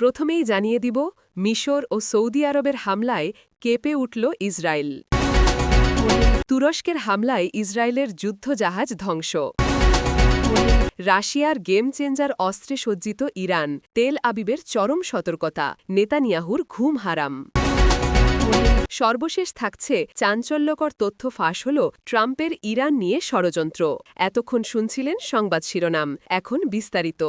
প্রথমেই জানিয়ে দিব, মিশর ও সৌদি আরবের হামলায় কেঁপে উঠল ইসরায়েল। তুরস্কের হামলায় ইসরায়েলের যুদ্ধজাহাজ ধ্বংস। রাশিয়ার গেম চেঞ্জার অস্ত্রে সজ্জিত ইরান, তেল আবিবের চরম সতর্কতা, নেতানিয়াহুর ঘুম হারাম। সর্বশেষ থাকছে চাঞ্চল্যকর তথ্য ফাঁস হল ট্রাম্পের ইরান নিয়ে ষড়যন্ত্র। এতক্ষণ শুনছিলেন সংবাদ শিরোনাম, এখন বিস্তারিত।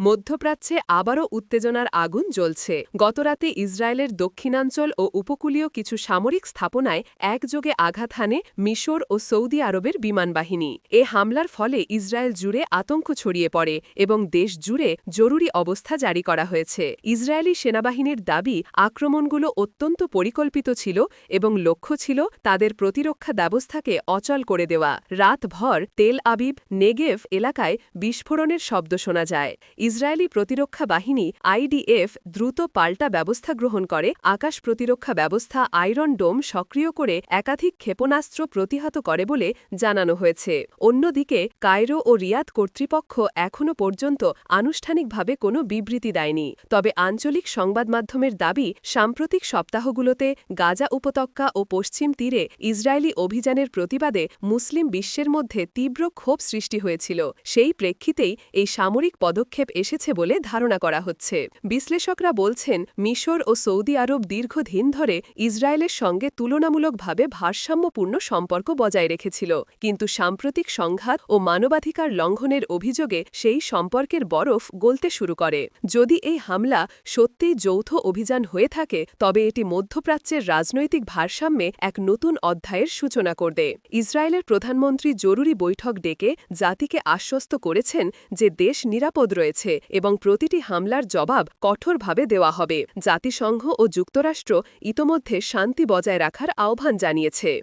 মধ্যপ্রাচ্যে আবারও উত্তেজনার আগুন জ্বলছে। গতরাতে ইসরায়েলের দক্ষিণাঞ্চল ও উপকূলীয় কিছু সামরিক স্থাপনায় একযোগে আঘাত হানে মিশর ও সৌদি আরবের বিমানবাহিনী। এ হামলার ফলে ইসরায়েল জুড়ে আতঙ্ক ছড়িয়ে পড়ে এবং দেশ জুড়ে জরুরি অবস্থা জারি করা হয়েছে। ইসরায়েলি সেনাবাহিনীর দাবি, আক্রমণগুলো অত্যন্ত পরিকল্পিত ছিল এবং লক্ষ্য ছিল তাদের প্রতিরক্ষা ব্যবস্থাকে অচল করে দেওয়া। রাতভর তেল আবিব, নেগেভ এলাকায় বিস্ফোরণের শব্দ শোনা যায়। ইসরায়েলি প্রতিরক্ষা বাহিনী আইডিএফ দ্রুত পাল্টা ব্যবস্থা গ্রহণ করে। আকাশ প্রতিরক্ষা ব্যবস্থা আয়রন ডোম সক্রিয় করে একাধিক ক্ষেপণাস্ত্র প্রতিহত করে বলে জানানো হয়েছে। অন্যদিকে, কায়রো ও রিয়াদ কর্তৃপক্ষ এখনও পর্যন্ত আনুষ্ঠানিকভাবে কোনো বিবৃতি দেয়নি। তবে আঞ্চলিক সংবাদ মাধ্যমের দাবি, সাম্প্রতিক সপ্তাহগুলোতে গাজা উপত্যকা ও পশ্চিম তীরে ইসরায়েলি অভিযানের প্রতিবাদে মুসলিম বিশ্বের মধ্যে তীব্র ক্ষোভ সৃষ্টি হয়েছিল। সেই প্রেক্ষিতেই এই সামরিক পদক্ষেপ এসেছে বলে ধারণা করা হচ্ছে। বিশ্লেষকরা বলছেন, মিশর ও সৌদি আরব দীর্ঘদিন ধরে ইসরায়েলের সঙ্গে তুলনামূলকভাবে ভারসাম্যপূর্ণ সম্পর্ক বজায় রেখেছিল। কিন্তু সাম্প্রতিক সংঘাত ও মানবাধিকার লঙ্ঘনের অভিযোগে সেই সম্পর্কের বরফ গলতে শুরু করে। যদি এই হামলা সত্যিই যৌথ অভিযান হয়ে থাকে, তবে এটি মধ্যপ্রাচ্যের রাজনৈতিক ভারসাম্যে এক নতুন অধ্যায়ের সূচনা করবে। ইসরায়েলের প্রধানমন্ত্রী জরুরি বৈঠক ডেকে জাতিকে আশ্বস্ত করেছেন যে দেশ নিরাপদ রয়েছে এবং প্রতিটি হামলার জবাব কঠোরভাবে দেওয়া হবে। জাতিসংঘ ও যুক্তরাষ্ট্র ইতোমধ্যে শান্তি বজায় রাখার আহ্বান জানিয়েছে।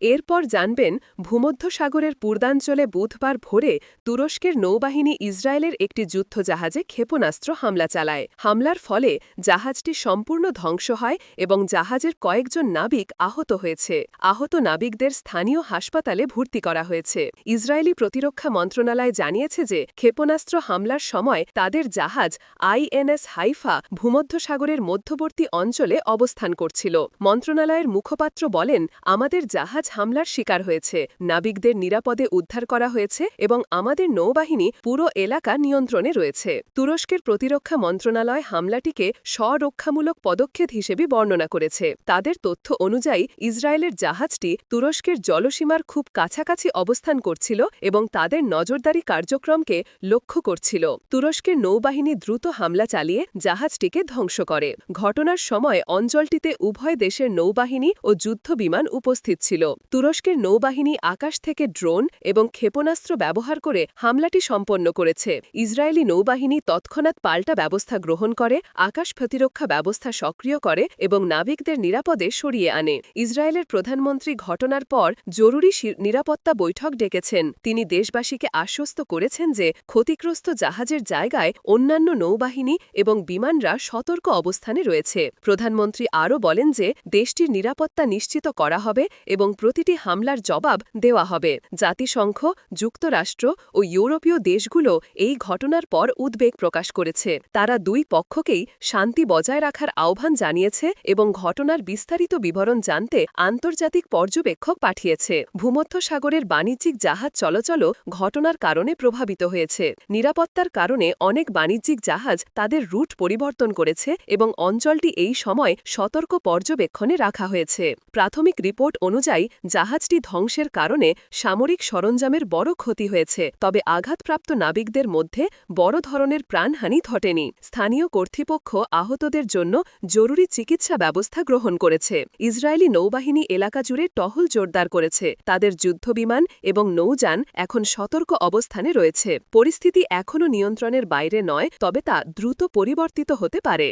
এরপর জানবেন, ভূমধ্যসাগরের পূর্বাঞ্চলে বুধবার ভোরে তুরস্কের নৌবাহিনী ইসরায়েলের একটি যুদ্ধজাহাজে ক্ষেপণাস্ত্র হামলা চালায়। হামলার ফলে জাহাজটি সম্পূর্ণ ধ্বংস হয় এবং জাহাজের কয়েকজন নাবিক আহত হয়েছে। আহত নাবিকদের স্থানীয় হাসপাতালে ভর্তি করা হয়েছে। ইসরায়েলি প্রতিরক্ষা মন্ত্রণালয় জানিয়েছে যে, ক্ষেপণাস্ত্র হামলার সময় তাদের জাহাজ আইএনএস হাইফা ভূমধ্যসাগরের মধ্যবর্তী অঞ্চলে অবস্থান করছিল। মন্ত্রণালয়ের মুখপাত্র বলেন, আমাদের জাহাজ হামলার শিকার হয়েছে। নাবিকদের নিরাপদে উদ্ধার করা হয়েছে এবং আমাদের নৌবাহিনী পুরো এলাকা নিয়ন্ত্রণে রয়েছে। তুরস্কের প্রতিরক্ষা মন্ত্রণালয় হামলাটিকে স্বরক্ষামূলক পদক্ষেপ হিসেবে বর্ণনা করেছে। তাদের তথ্য অনুযায়ী, ইসরায়েলের জাহাজটি তুরস্কের জলসীমার খুব কাছাকাছি অবস্থান করছিল এবং তাদের নজরদারি কার্যক্রমকে লক্ষ্য করছিল। তুরস্কের নৌবাহিনী দ্রুত হামলা চালিয়ে জাহাজটিকে ধ্বংস করে। ঘটনার সময় অঞ্চলটিতে উভয় দেশের নৌবাহিনী ও যুদ্ধবিমান উপস্থিত ছিল। তুরস্কের নৌবাহিনী আকাশ থেকে ড্রোন এবং ক্ষেপণাস্ত্র ব্যবহার করে হামলাটি সম্পন্ন করেছে। ইসরায়েলি নৌবাহিনী তৎক্ষণাৎ পাল্টা ব্যবস্থা গ্রহণ করে, আকাশ প্রতিরক্ষা ব্যবস্থা সক্রিয় করে এবং নাবিকদের নিরাপদে সরিয়ে আনে। ইসরায়েলের প্রধানমন্ত্রী ঘটনার পর জরুরি নিরাপত্তা বৈঠক ডেকেছেন। তিনি দেশবাসীকে আশ্বস্ত করেছেন যে ক্ষতিগ্রস্ত জাহাজের জায়গায় অন্যান্য নৌবাহিনী এবং বিমানরা সতর্ক অবস্থানে রয়েছে। প্রধানমন্ত্রী আরও বলেন যে দেশটির নিরাপত্তা নিশ্চিত করা হবে এবং প্রতিটি হামলার জবাব দেওয়া হবে। জাতিসংঘ, যুক্তরাষ্ট্র ও ইউরোপীয় দেশগুলো এই ঘটনার পর উদ্বেগ প্রকাশ করেছে। তারা দুই পক্ষকেই শান্তি বজায় রাখার আহ্বান জানিয়েছে এবং ঘটনার বিস্তারিত বিবরণ জানতে আন্তর্জাতিক পর্যবেক্ষক পাঠিয়েছে। ভূমধ্যসাগরের বাণিজ্যিক জাহাজ চলচল ঘটনার কারণে প্রভাবিত হয়েছে। নিরাপত্তার কারণে অনেক বাণিজ্যিক জাহাজ তাদের রুট পরিবর্তন করেছে এবং অঞ্চলটি এই সময় সতর্ক পর্যবেক্ষণে রাখা হয়েছে। প্রাথমিক রিপোর্ট অনুযায়ী জাহাজটি ধ্বংসের কারণে সামরিক সরঞ্জামের বড় ক্ষতি হয়েছে, তবে আঘাতপ্রাপ্ত নাবিকদের মধ্যে বড় ধরনের প্রাণহানি ঘটেনি। স্থানীয় কর্তৃপক্ষ আহতদের জন্য জরুরি চিকিৎসা ব্যবস্থা গ্রহণ করেছে। ইসরায়েলি নৌবাহিনী এলাকা জুড়ে টহল জোরদার করেছে। তাদের যুদ্ধবিমান এবং নৌযান এখন সতর্ক অবস্থানে রয়েছে। পরিস্থিতি এখনও নিয়ন্ত্রণের বাইরে নয়, তবে তা দ্রুত পরিবর্তিত হতে পারে।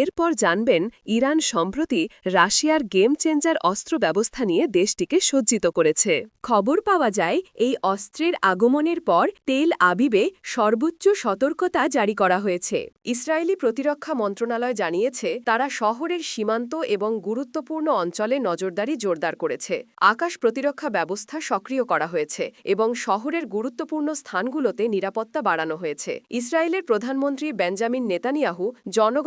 এরপর জানবেন, ইরান সম্প্রতি রাশিয়ার গেম চেঞ্জার অস্ত্র ব্যবস্থা নিয়ে দেশটিকে সজ্জিত করেছে। খবর পাওয়া যায়, এই অস্ত্রের আগমনের পর তেল আবিবে সর্বোচ্চ সতর্কতা জারি করা হয়েছে। ইসরায়েলি প্রতিরক্ষা মন্ত্রণালয় জানিয়েছে, তারা শহরের সীমান্ত এবং গুরুত্বপূর্ণ অঞ্চলে নজরদারি জোরদার করেছে। আকাশ প্রতিরক্ষা ব্যবস্থা সক্রিয় করা হয়েছে এবং শহরের গুরুত্বপূর্ণ স্থানগুলোতে নিরাপত্তা বাড়ানো হয়েছে। ইসরায়েলের প্রধানমন্ত্রী বেঞ্জামিন নেতানিয়াহু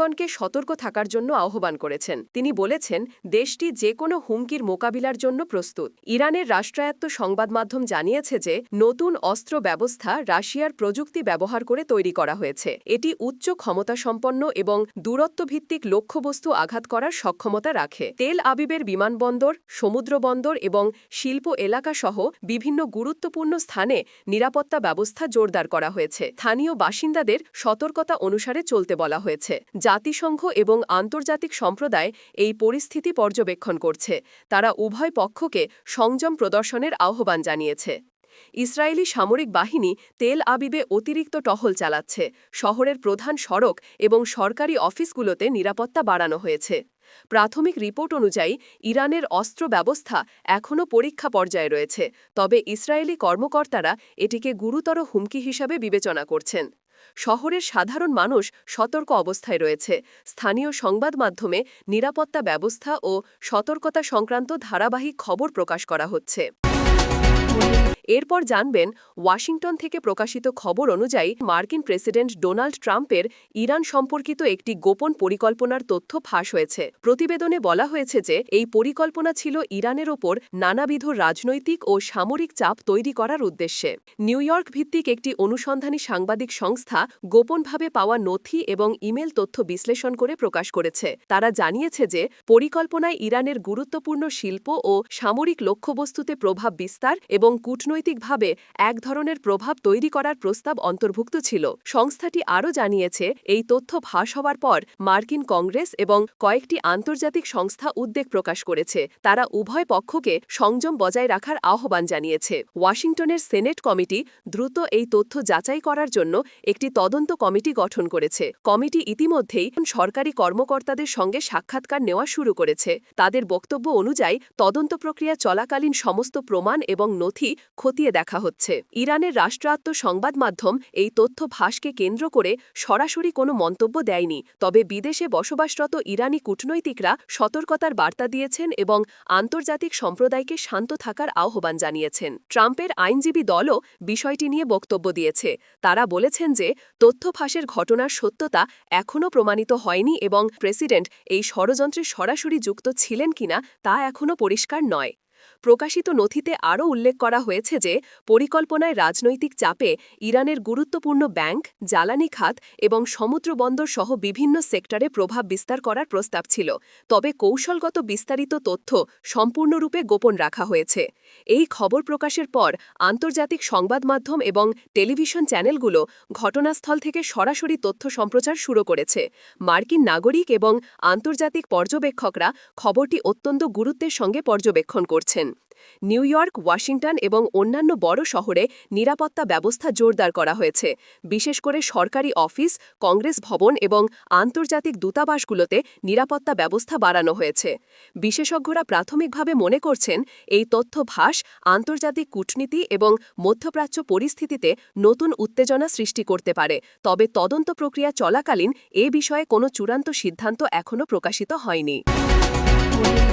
জনগণকে সতর্ক থাকার জন্য আহ্বান করেছেন। তিনি বলেছেন, দেশটি যে কোনো হুমকির মোকাবিলার জন্য প্রস্তুত। ইরানের রাষ্ট্রায়ত্ত সংবাদ মাধ্যম জানিয়েছে যে, নতুন অস্ত্র ব্যবস্থা রাশিয়ার প্রযুক্তি ব্যবহার করে তৈরি করা হয়েছে। এটি উচ্চ ক্ষমতাসম্পন্ন এবং দূরত্বভিত্তিক লক্ষ্যবস্তু আঘাত করার সক্ষমতা রাখে। তেল আবিবের বিমানবন্দর, সমুদ্রবন্দর এবং শিল্প এলাকা সহ বিভিন্ন গুরুত্বপূর্ণ স্থানে নিরাপত্তা ব্যবস্থা জোরদার করা হয়েছে। স্থানীয় বাসিন্দাদের সতর্কতা অনুসারে চলতে বলা হয়েছে। জাতিসংঘ এবং আন্তর্জাতিক সম্প্রদায় এই পরিস্থিতি পর্যবেক্ষণ করছে। তারা উভয় পক্ষকে সংযম প্রদর্শনের আহ্বান জানিয়েছে। ইসরায়েলি সামরিক বাহিনী তেল আবিবে অতিরিক্ত টহল চালাচ্ছে। শহরের প্রধান সড়ক এবং সরকারি অফিসগুলোতে নিরাপত্তা বাড়ানো হয়েছে। প্রাথমিক রিপোর্ট অনুযায়ী, ইরানের অস্ত্র ব্যবস্থা এখনও পরীক্ষা পর্যায়ে রয়েছে। তবে ইসরায়েলি কর্মকর্তারা এটিকে গুরুতর হুমকি হিসাবে বিবেচনা করছেন। শহরের সাধারণ মানুষ সতর্ক অবস্থায় রয়েছে। স্থানীয় সংবাদ মাধ্যমে নিরাপত্তা ব্যবস্থা ও সতর্কতা সংক্রান্ত ধারাবাহিক খবর প্রকাশ করা হচ্ছে। এরপর জানবেন ওয়াশিংটন থেকে প্রকাশিত খবর অনুযায়ী মার্কিন প্রেসিডেন্ট ডোনাল্ড ট্রাম্পের ইরান সম্পর্কিত একটি গোপন পরিকল্পনার তথ্য ফাঁস হয়েছে। প্রতিবেদনে বলা হয়েছে যে, এই পরিকল্পনা ছিল ইরানের ওপর নানাবিধ রাজনৈতিক ও সামরিক চাপ তৈরি করার উদ্দেশ্যে। নিউ ইয়র্ক ভিত্তিক একটি অনুসন্ধানী সাংবাদিক সংস্থা গোপনভাবে পাওয়া নথি এবং ইমেল তথ্য বিশ্লেষণ করে প্রকাশ করেছে। তারা জানিয়েছে যে, পরিকল্পনায় ইরানের গুরুত্বপূর্ণ শিল্প ও সামরিক লক্ষ্যবস্তুতে প্রভাব বিস্তার এবং কূটনৈতিকভাবে এক ধরনের প্রভাব তৈরি করার প্রস্তাব অন্তর্ভুক্ত ছিল। সংস্থাটি আরও জানিয়েছে, এই তথ্য ফাঁস হওয়ার পর মার্কিন কংগ্রেস এবং কয়েকটি আন্তর্জাতিক সংস্থা উদ্বেগ প্রকাশ করেছে। তারা উভয় পক্ষকে সংযম বজায় রাখার আহ্বান জানিয়েছে। ওয়াশিংটনের সেনেট কমিটি দ্রুত এই তথ্য যাচাই করার জন্য একটি তদন্ত কমিটি গঠন করেছে। কমিটি ইতিমধ্যেই সরকারি কর্মকর্তাদের সঙ্গে সাক্ষাৎকার নেওয়া শুরু করেছে। তাদের বক্তব্য অনুযায়ী, তদন্ত প্রক্রিয়া চলাকালীন সমস্ত প্রমাণ এবং নথি খতিয়ে দেখা হচ্ছে। ইরানের রাষ্ট্রায়ত্ত সংবাদ মাধ্যম এই তথ্য ফাঁসকে কেন্দ্র করে সরাসরি কোনো মন্তব্য দেয়নি। তবে বিদেশে বসবাসরত ইরানি কূটনৈতিকরা সতর্কতার বার্তা দিয়েছেন এবং আন্তর্জাতিক সম্প্রদায়কে শান্ত থাকার আহ্বান জানিয়েছেন। ট্রাম্পের আইনজীবী দলও বিষয়টি নিয়ে বক্তব্য দিয়েছে। তারা বলেছেন যে, তথ্য ফাঁসের ঘটনার সত্যতা এখনও প্রমাণিত হয়নি এবং প্রেসিডেন্ট এই ষড়যন্ত্রে সরাসরি যুক্ত ছিলেন কিনা তা এখনও পরিষ্কার নয়। প্রকাশিত নথিতে আরও উল্লেখ করা হয়েছে যে, পরিকল্পনায় রাজনৈতিক চাপে ইরানের গুরুত্বপূর্ণ ব্যাংক, জ্বালানি খাত এবং সমুদ্রবন্দর সহ বিভিন্ন সেক্টরে প্রভাব বিস্তার করার প্রস্তাব ছিল। তবে কৌশলগত বিস্তারিত তথ্য সম্পূর্ণরূপে গোপন রাখা হয়েছে। এই খবর প্রকাশের পর আন্তর্জাতিক সংবাদ মাধ্যম এবং টেলিভিশন চ্যানেলগুলো ঘটনাস্থল থেকে সরাসরি তথ্য সম্প্রচার শুরু করেছে। মার্কিন নাগরিক এবং আন্তর্জাতিক পর্যবেক্ষকরা খবরটি অত্যন্ত গুরুত্বের সঙ্গে পর্যবেক্ষণ করছেন। নিউ ইয়র্ক, ওয়াশিংটন এবং অন্যান্য বড় শহরে নিরাপত্তা ব্যবস্থা জোরদার করা হয়েছে। বিশেষ করে সরকারি অফিস, কংগ্রেস ভবন এবং আন্তর্জাতিক দূতাবাসগুলোতে নিরাপত্তা ব্যবস্থা বাড়ানো হয়েছে। বিশেষজ্ঞরা প্রাথমিকভাবে মনে করছেন, এই তথ্য ভাস আন্তর্জাতিক কূটনীতি এবং মধ্যপ্রাচ্য পরিস্থিতিতে নতুন উত্তেজনা সৃষ্টি করতে পারে। তবে তদন্ত প্রক্রিয়া চলাকালীন এ বিষয়ে কোনো চূড়ান্ত সিদ্ধান্ত এখনও প্রকাশিত হয়নি।